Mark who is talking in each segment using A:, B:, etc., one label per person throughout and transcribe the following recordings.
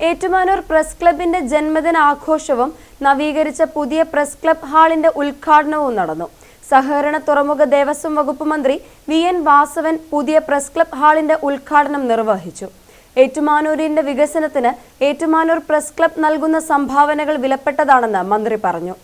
A: Ettumanoor press ക്ലബിന്റെ ജന്മദിന ആഘോഷവും നവീകരിച്ച പുതിയ പ്രസ് ക്ലബ് ഹാളിന്റെ ഉദ്ഘാടനവും നടന്നു. സഹകരണ തുറമുഖ ദേവസ്വം വകുപ്പ് മന്ത്രി വി എൻ വാസവൻ പുതിയ പ്രസ് ക്ലബ് ഹാളിന്റെ ഉദ്ഘാടനം നിർവഹിച്ചു. ഏറ്റുമാനൂരിന്റെ വികസനത്തിന് ഏറ്റുമാനൂർ പ്രസ് ക്ലബ് നൽകുന്ന സംഭാവനകൾ വിലപ്പെട്ടതാണെന്ന് മന്ത്രി പറഞ്ഞു.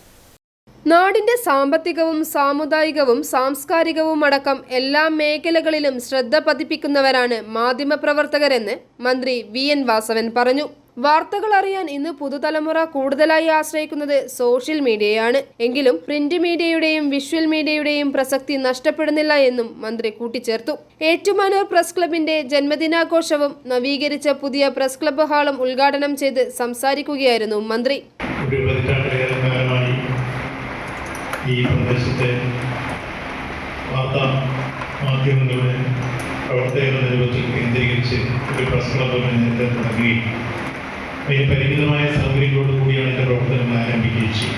B: നാടിന്റെ സാമ്പത്തികവും സാമുദായികവും സാംസ്കാരികവും അടക്കം എല്ലാ മേഖലകളിലും ശ്രദ്ധ പതിപ്പിക്കുന്നവരാണ് മാധ്യമപ്രവർത്തകരെന്ന് മന്ത്രി വി എൻ വാസവൻ പറഞ്ഞു. വാർത്തകൾ അറിയാൻ ഇന്ന് പുതുതലമുറ കൂടുതലായി ആശ്രയിക്കുന്നത് സോഷ്യൽ മീഡിയയാണ്. എങ്കിലും പ്രിന്റ് മീഡിയയുടെയും വിഷ്വൽ മീഡിയയുടെയും പ്രസക്തി നഷ്ടപ്പെടുന്നില്ല എന്നും മന്ത്രി കൂട്ടിച്ചേർത്തു. ഏറ്റുമാനൂർ പ്രസ് ക്ലബിന്റെ ജന്മദിനാഘോഷവും നവീകരിച്ച പുതിയ പ്രസ് ക്ലബ്ബ് ഹാളും ഉദ്ഘാടനം ചെയ്ത് സംസാരിക്കുകയായിരുന്നു മന്ത്രി.
C: ഈ വാർത്താ മാധ്യമങ്ങളുടെ പ്രവർത്തകരുടെ രൂപത്തിൽ കേന്ദ്രീകരിച്ച് ഒരു പ്രസ് അതിന് പരിമിതമായ സാമഗ്രികളോട് കൂടിയാണ് എന്റെ പ്രവർത്തനങ്ങൾ ആരംഭിക്കുകയും ചെയ്യും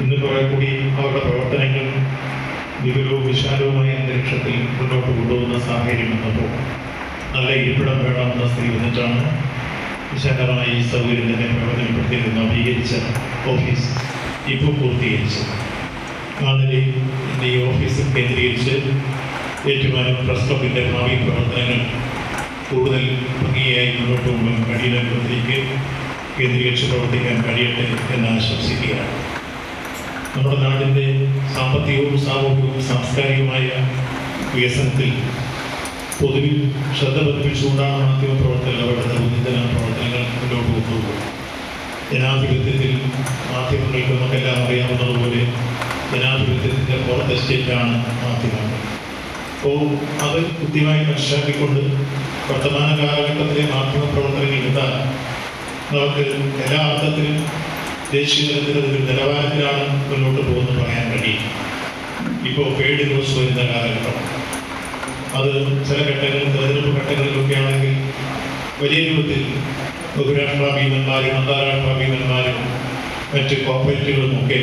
C: ഇന്ന് കുറെ കൂടി അവരുടെ പ്രവർത്തനങ്ങൾ വിപുലവും വിശാലവുമായ അന്തരീക്ഷത്തിൽ മുന്നോട്ട് കൊണ്ടുപോകുന്ന സാഹചര്യം വന്നപ്പോൾ നല്ല ഇരിപ്പിടം വേണമെന്ന സ്ഥിതി വന്നിട്ടാണ് വിശാലമായ ഈ സൗകര്യം തന്നെ പ്രവർത്തനപ്പെടുത്തിയത് നവീകരിച്ച ഓഫീസ് ഇപ്പോൾ പൂർത്തീകരിച്ചത്. ഇന്ന് ഈ ഓഫീസ് കേന്ദ്രീകരിച്ച് ഏറ്റുമാനും പ്രസ് ക്ലബിന്റെ ഭാവി പ്രവർത്തനങ്ങൾ കൂടുതൽ ഭംഗിയായി മുന്നോട്ട് കൊണ്ടുപോകാൻ കഴിയുന്നവർക്ക് കേന്ദ്രീകരിച്ച് പ്രവർത്തിക്കാൻ കഴിയട്ടെ എന്ന് ആശംസിക്കുകയാണ്. നമ്മുടെ നാടിന്റെ സാമ്പത്തികവും സാമൂഹികവും സാംസ്കാരികവുമായ വികസനത്തിൽ പൊതുവിൽ ശ്രദ്ധ പതിപ്പിച്ചുകൊണ്ടാണ് മാധ്യമപ്രവർത്തകർ അവരുടെ ദൗർബല്യ പ്രവർത്തനങ്ങൾ മുന്നോട്ട് കൊണ്ടുപോകുന്നത്. ജനാധിപത്യത്തിൽ മാധ്യമങ്ങൾക്ക് നമുക്കെല്ലാം അറിയാവുന്നതുപോലെ ജനാധിപത്യത്തിന്റെ പുറത്തെ സ്റ്റേറ്റാണ് മാധ്യമങ്ങൾ. അപ്പോൾ അത് കൃത്യമായി മനസ്സിലാക്കിക്കൊണ്ട് വർത്തമാന കാലഘട്ടത്തിലെ മാധ്യമ പ്രവർത്തനങ്ങൾ എടുത്താൽ നമുക്ക് എല്ലാ അർത്ഥത്തിലും ദേശീയ തലത്തിൽ ഒരു നിലവാരത്തിലാണ് മുന്നോട്ട് പോകുന്നത് പറയാൻ വേണ്ടി ഇപ്പോൾ പേഡ് ന്യൂസ് വരുന്ന കാലഘട്ടം. അത് ചില ഘട്ടങ്ങളിൽ തെരഞ്ഞെടുപ്പ് ഘട്ടങ്ങളിലൊക്കെ ആണെങ്കിൽ വലിയ രൂപത്തിൽ ബഹുരാഷ്ട്ര ഭീമന്മാരും അന്താരാഷ്ട്ര ഭീമന്മാരും മറ്റ് കോർപ്പറേറ്റുകളും ഒക്കെ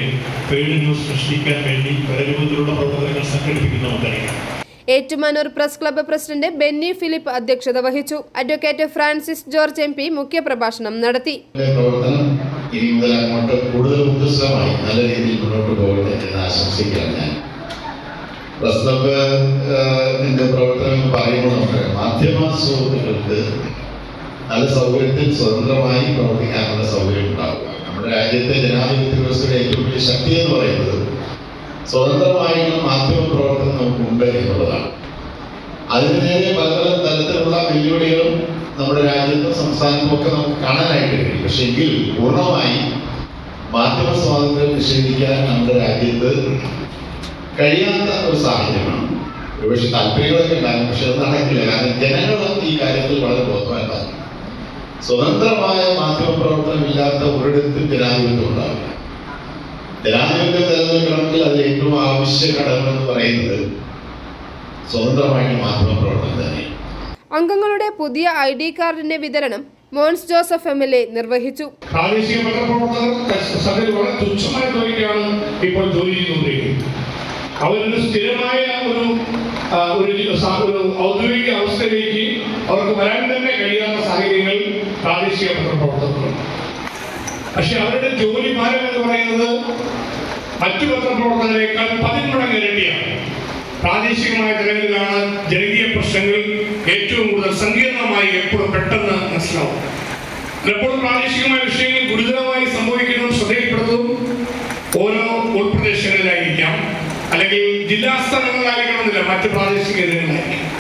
C: പേഡ് ന്യൂസ് സൃഷ്ടിക്കാൻ വേണ്ടി പല രൂപത്തിലുള്ള പ്രവർത്തനങ്ങൾ സംഘടിപ്പിക്കുന്ന നമുക്കറിയാം
B: Ettumanoor press club president Benny Philip അധ്യക്ഷത വഹിച്ചു. Advocate Francis George M P മുഖ്യപ്രഭാഷണം നടത്തി.
D: കൂടുതൽ നല്ല രീതിയിൽ മുന്നോട്ട് ഞാൻ. മാധ്യമ നല്ല സൗകര്യത്തിൽ സ്വതന്ത്രമായി പ്രവർത്തിക്കാനുള്ള സൗകര്യം ഉണ്ടാവുക. നമ്മുടെ രാജ്യത്തെ ജനാധിപത്യ വ്യവസ്ഥയുടെ ഏറ്റവും വലിയ ശക്തി എന്ന് പറയുന്നത് സ്വതന്ത്രമായിട്ടുള്ള മാധ്യമ പ്രവർത്തനം നമുക്കുണ്ട് എന്നുള്ളതാണ് അതിന് നേരെ പലതരം തരത്തിലുള്ള വെല്ലുവിളികളും നമ്മുടെ രാജ്യത്തും സംസ്ഥാനത്തും ഒക്കെ നമുക്ക് കാണാനായിട്ട് കഴിയും. പക്ഷെ എങ്കിൽ പൂർണമായി മാധ്യമ സ്വാതന്ത്ര്യം നിഷേധിക്കാൻ നമ്മുടെ രാജ്യത്ത് കഴിയാത്ത ഒരു സാഹചര്യമാണ്. ഒരുപക്ഷെ താല്പര്യങ്ങളൊക്കെ ഉണ്ടാകും പക്ഷെ അത് നടക്കില്ല. കാരണം ജനങ്ങളും ഈ കാര്യത്തിൽ വളരെ ബോധവാന്മാരാണ്. സ്വതന്ത്രമായ മാധ്യമ പ്രവർത്തനം ഇല്ലാത്ത ഒരിടത്തും ജനാധിപത്യം ഉണ്ടാവില്ല. ജനാധിപത്യം നിലനിൽക്കണമെങ്കിൽ അതിൽ ഏറ്റവും ആവശ്യ ഘടകം എന്ന് പറയുന്നത് സ്വതന്ത്രമായിട്ട് മാധ്യമപ്രവർത്തനം തന്നെ
B: അംഗങ്ങളുടെ പുതിയ ഐ ഡി കാർഡിന്റെ വിതരണം Mons Joseph M L A നിർവഹിച്ചു.
E: പ്രാദേശിക പത്രപ്രവർത്തകർ സഭയിൽ വളരെ തുച്ഛമായ തുകയ്ക്കാണ് ഇപ്പോൾ ജോലി ചെയ്തുകൊണ്ടിരിക്കുന്നത്. അവരൊരു സ്ഥിരമായ ഒരു ഒരു ഔദ്യോഗിക അവസ്ഥയിലേക്ക് അവർക്ക് വരാൻ തന്നെ കഴിയാത്ത സാഹചര്യങ്ങൾ പ്രാദേശിക പക്ഷെ അവരുടെ ജോലി ഭാരം എന്ന് പറയുന്നത് മറ്റു പത്രപ്രവർത്തകരെക്കാൾ പതിന്മടങ്ങ് ഇരട്ടിയാണ്. പ്രാദേശികമായ തലങ്ങളിലാണ് ജനകീയ പ്രശ്നങ്ങൾ ഏറ്റവും കൂടുതൽ സങ്കീർണമായി എപ്പോഴും പെട്ടെന്ന് മനസ്സിലാവും പലപ്പോഴും പ്രാദേശികമായ വിഷയങ്ങൾ ഗുരുതരമായി സംഭവിക്കുന്നതും ശ്രദ്ധയിൽപ്പെടുന്നതും ഓരോ ഉൾപ്രദേശങ്ങളിലായിരിക്കാം. അല്ലെങ്കിൽ ജില്ലാ ജില്ലാസ്ഥാനങ്ങളിലായിരിക്കണമെന്നില്ല മറ്റ് പ്രാദേശിക ഇടങ്ങളിലായിരിക്കും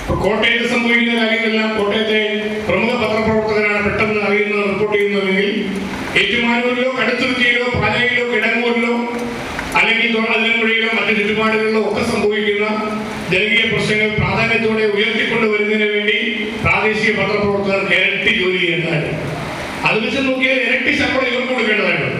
E: ഇപ്പൊ കോട്ടയത്ത് സംഭവിക്കുന്ന കാര്യങ്ങളെല്ലാം കോട്ടയത്തെ പ്രമുഖ പത്രപ്രവർത്തകരാണ് പെട്ടെന്ന് അറിയുന്നത് റിപ്പോർട്ട് ചെയ്യുന്നതെങ്കിൽ ഏറ്റുമാനൂരിലോ കടുത്തുരുത്തിയിലോ പാലയിലോ കിടങ്ങൂരിലോ അല്ലെങ്കിൽ അതിലമ്പുഴയിലോ മറ്റു ചുറ്റുപാടുകളിലോ ഒക്കെ സംഭവിക്കുന്ന ജനകീയ പ്രശ്നങ്ങൾ പ്രാധാന്യത്തോടെ ഉയർത്തിക്കൊണ്ടുവരുന്നതിന് വേണ്ടി പ്രാദേശിക പത്രപ്രവർത്തകർ ഇരട്ടി ജോലി ചെയ്യേണ്ടതായിട്ടുണ്ട്. അത് വെച്ച് നോക്കിയാൽ ഇരട്ടി ശമ്പളം ഇവർക്ക് കൊടുക്കേണ്ടതായിട്ടുണ്ട്.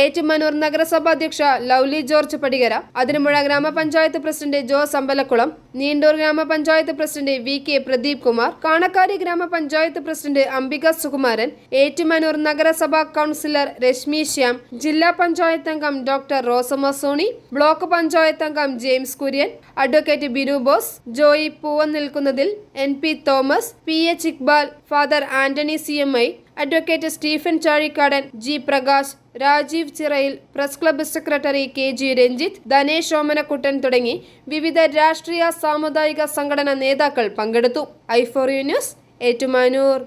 B: ഏറ്റുമാനൂർ നഗരസഭാ അധ്യക്ഷ ലൗലി ജോർജ് പടികര അതിരമ്പുഴ ഗ്രാമപഞ്ചായത്ത് president Jose Ambalakulam Neendoor grama panchayat president V K Pradeep Kumar Kanakkari grama panchayat president Ambika Sukumaran Ettumanoor നഗരസഭാ കൗൺസിലർ രശ്മി ശ്യാം ജില്ലാ പഞ്ചായത്ത് അംഗം doctor Rosamma Sony block panchayat അംഗം James Kurian advocate Binu Bose Joy Poovan നിൽക്കുന്നതിൽ N P Thomas P H Iqbal father Antony C M I advocate Stephen Chazhikadan G Prakash Rajeev Chirayil press club secretary K G Ranjith Dhanesh Omanakuttan തുടങ്ങി വിവിധ രാഷ്ട്രീയ സാമുദായിക സംഘടനാ നേതാക്കൾ പങ്കെടുത്തു. ഐഫോറിയ news Ettumanoor.